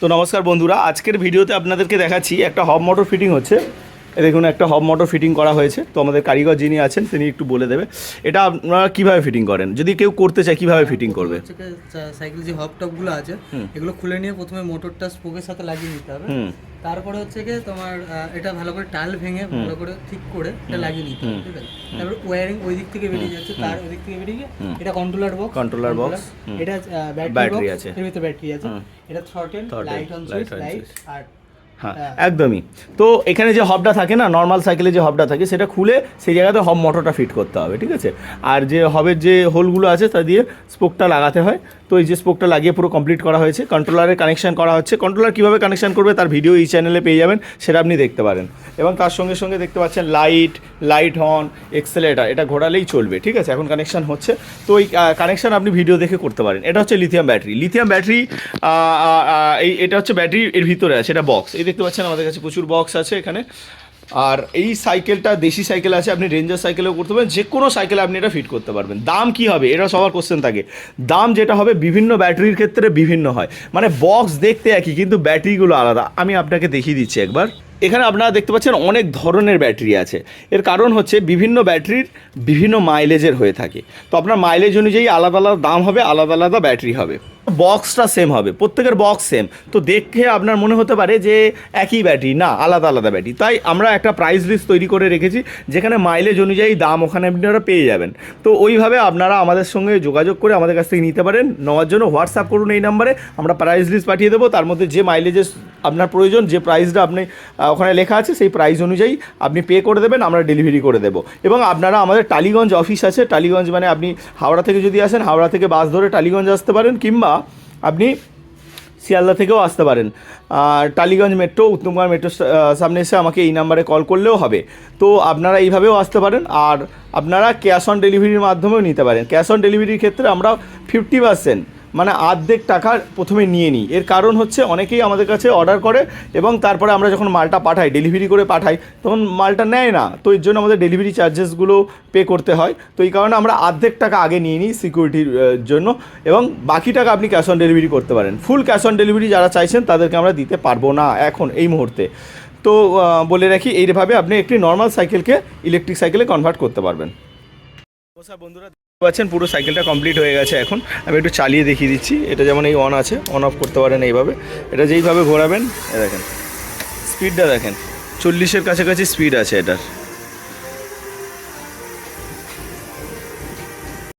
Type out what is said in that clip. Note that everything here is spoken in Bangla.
তো নমস্কার বন্ধুরা আজকের ভিডিওতে আপনাদেরকে দেখাচ্ছি একটা হব মোটর ফিটিং হচ্ছে। দেখুন একটা হব মোটর ফিটিং করা হয়েছে। তো আমাদের কারিগর যিনি আছেন তিনি একটু বলে দেবে। এটা আপনারা কীভাবে ফিটিং করেন? যদি কেউ করতে চায় কীভাবে ফিটিং করবে? সাইকেল যে হব টপগুলো আছে এগুলো খুলে নিয়ে প্রথমে মোটরটা স্পোকের সাথে লাগিয়ে নিতে হবে। তারপরে হচ্ছে কি তোমার এটা ভালো করে টাল ভেঙে ভালো করে ঠিক করে এটা লাগিয়ে নিতে হবে ঠিক আছে? তারপর ওয়্যারিং ওই দিক থেকে বেরিয়ে যাচ্ছে তার ওই দিক থেকে বেরিয়ে গিয়ে এটা কন্ট্রোলার বক্স কন্ট্রোলার হুম। এটা ব্যাটারি আছে। এর ভিতরে ব্যাটারি আছে। এটা throttle light on switch light আর হ্যাঁ একদমই। তো এখানে যে হবটা থাকে না নর্মাল সাইকেলে যে হবটা থাকে সেটা খুলে সেই জায়গাতে হব মোটরটা ফিট করতে হবে ঠিক আছে? আর যে হবের যে হোলগুলো আছে তা দিয়ে স্পোকটা লাগাতে হয়। তো এই যে স্পোকটা লাগিয়ে পুরো কমপ্লিট করা হয়েছে। কন্ট্রোলারের কানেকশন করা হচ্ছে। কন্ট্রোলার কীভাবে কানেকশন করবে তার ভিডিও এই চ্যানেলে পেয়ে যাবেন সেটা আপনি দেখতে পারেন। এবং তার সঙ্গে সঙ্গে দেখতে পাচ্ছেন লাইট লাইট হর্ন এক্সেলেটার এটা ঘোরালেই চলবে ঠিক আছে? এখন কানেকশন হচ্ছে। তো এই কানেকশন আপনি ভিডিও দেখে করতে পারেন। এটা হচ্ছে লিথিয়াম ব্যাটারি লিথিয়াম ব্যাটারি এই এটা হচ্ছে ব্যাটারি এর ভিতরে আছে এটা বক্স দেখতে পাচ্ছেন, আমাদের কাছে প্রচুর বক্স আছে এখানে। আর এই সাইকেলটা দেশি সাইকেল আছে, আপনি রেঞ্জার সাইকেলেও করতে পারবেন যে কোনো সাইকেলে আপনি এটা ফিট করতে পারবেন। দাম কি হবে? এটা সবার কোশ্চেন থাকে। দাম যেটা হবে, বিভিন্ন ব্যাটারির ক্ষেত্রে বিভিন্ন হয়। মানে বক্স দেখতে একই, কিন্তু ব্যাটারিগুলো আলাদা। আমি আপনাকে দেখিয়ে দিচ্ছি একবার। এখানে আপনারা দেখতে পাচ্ছেন, অনেক ধরনের ব্যাটারি আছে। এর কারণ হচ্ছে, বিভিন্ন ব্যাটারির বিভিন্ন মাইলেজের হয়ে থাকে। তো আপনার মাইলেজ অনুযায়ী আলাদা আলাদা দাম হবে, আলাদা আলাদা ব্যাটারি হবে। বক্সটা সেম হবে, প্রত্যেকের বক্স সেম তো দেখে আপনার মনে হতে পারে যে একই ব্যাটারি না, আলাদা আলাদা ব্যাটারি তাই আমরা একটা প্রাইস লিস্ট তৈরি করে রেখেছি, যেখানে মাইলেজ অনুযায়ী দাম ওখানে আপনারা পেয়ে যাবেন। তো ওইভাবে আপনারা আমাদের সঙ্গে যোগাযোগ করে আমাদের কাছ থেকে নিতে পারেন। নেওয়ার জন্য হোয়াটসঅ্যাপ করুন এই নাম্বারে আমরা প্রাইস লিস্ট পাঠিয়ে দেবো। তার মধ্যে যে মাইলেজের আপনার প্রয়োজন, যে প্রাইসটা আপনি ওখানে লেখা আছে, সেই প্রাইস অনুযায়ী আপনি পে করে দেবেন, আমরা ডেলিভারি করে দেবো। এবং আপনারা আমাদের টালিগঞ্জ অফিস আছে, টালিগঞ্জ মানে আপনি হাওড়া থেকে যদি আসেন, হাওড়া থেকে বাস ধরে টালিগঞ্জ আসতে পারেন, কিংবা আপনি শিয়ালদা থেকেও আসতে পারেন। আর টালিগঞ্জ মেট্রো উত্তমকুমার মেট্রো সামনে এসে আমাকে এই নাম্বারে কল করলেও হবে। তো আপনারা এইভাবেও আসতে পারেন, আর আপনারা ক্যাশ অন ডেলিভারির মাধ্যমেও নিতে পারেন। ক্যাশ অন ডেলিভারির ক্ষেত্রে আমরা ফিফটি পার্সেন্ট মানে আর্ধেক টাকা প্রথমে নিয়ে নিই। এর কারণ হচ্ছে অনেকেই আমাদের কাছে অর্ডার করে এবং তারপরে আমরা যখন মালটা পাঠাই ডেলিভারি করে পাঠাই, তখন মালটা নেয় না। তো এর জন্য আমাদের ডেলিভারি চার্জেসগুলো পে করতে হয়। তো এই কারণে আমরা আর্ধেক টাকা আগে নিয়ে নিই সিকিউরিটির জন্য এবং বাকি টাকা আপনি ক্যাশ অন ডেলিভারি করতে পারেন। ফুল ক্যাশ অন ডেলিভারি যারা চাইছেন তাদেরকে আমরা দিতে পারব না এখন, এই মুহূর্তে। তো বলে রাখি, এইভাবে আপনি একটি নর্মাল সাইকেলকে ইলেকট্রিক সাইকেলে কনভার্ট করতে পারবেন। বন্ধুরা পাচ্ছেন, পুরো সাইকেলটা কমপ্লিট হয়ে গেছে এখন। আমি একটু চালিয়ে দেখিয়ে দিচ্ছি। এটা যেমন এই অন আছে অন অফ করতে পারেন এইভাবে। এটা যেইভাবে ঘোরাবেন দেখেন। স্পিডটা দেখেন, চল্লিশের কাছাকাছি স্পিড আছে এটার।